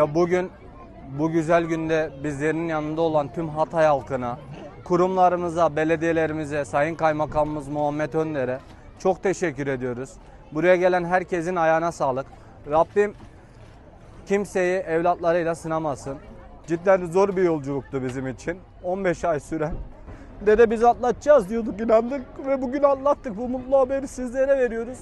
Ya bugün bu güzel günde bizlerin yanında olan tüm Hatay halkına, kurumlarımıza, belediyelerimize, Sayın Kaymakamımız Muhammed Önder'e çok teşekkür ediyoruz. Buraya gelen herkesin ayağına sağlık. Rabbim kimseyi evlatlarıyla sınamasın. Cidden zor bir yolculuktu bizim için. 15 ay süren. Dede biz atlatacağız diyorduk inandık ve bugün atlattık. Bu mutlu haberi sizlere veriyoruz.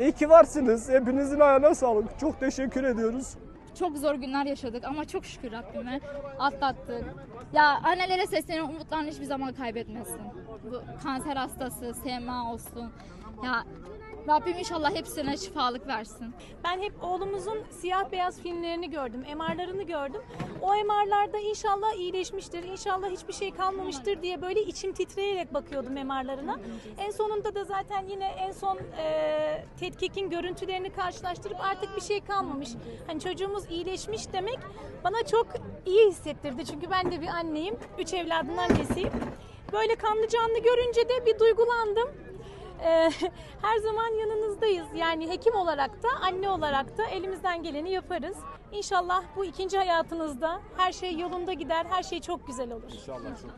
İyi ki varsınız. Hepinizin ayağına sağlık. Çok teşekkür ediyoruz. Çok zor günler yaşadık ama çok şükür Rabbime atlattık. Ya annelere sesleniyorum umutlarını hiçbir zaman kaybetmesin. Bu kanser hastası, SMA olsun. Ya Rabbim inşallah hepsine şifalık versin. Ben hep oğlumuzun siyah beyaz filmlerini gördüm, MR'larını gördüm. O MR'larda inşallah iyileşmiştir, inşallah hiçbir şey kalmamıştır diye böyle içim titreyerek bakıyordum MR'larına. En sonunda da zaten yine en son e, tetkikin görüntülerini karşılaştırıp artık bir şey kalmamış. Hani çocuğumuz iyileşmiş demek bana çok iyi hissettirdi. Çünkü ben de bir anneyim, üç evladın annesiyim. Böyle kanlı canlı görünce de bir duygulandım. Ee, her zaman yanınızdayız. Yani hekim olarak da anne olarak da elimizden geleni yaparız. İnşallah bu ikinci hayatınızda her şey yolunda gider, her şey çok güzel olur. İnşallah çok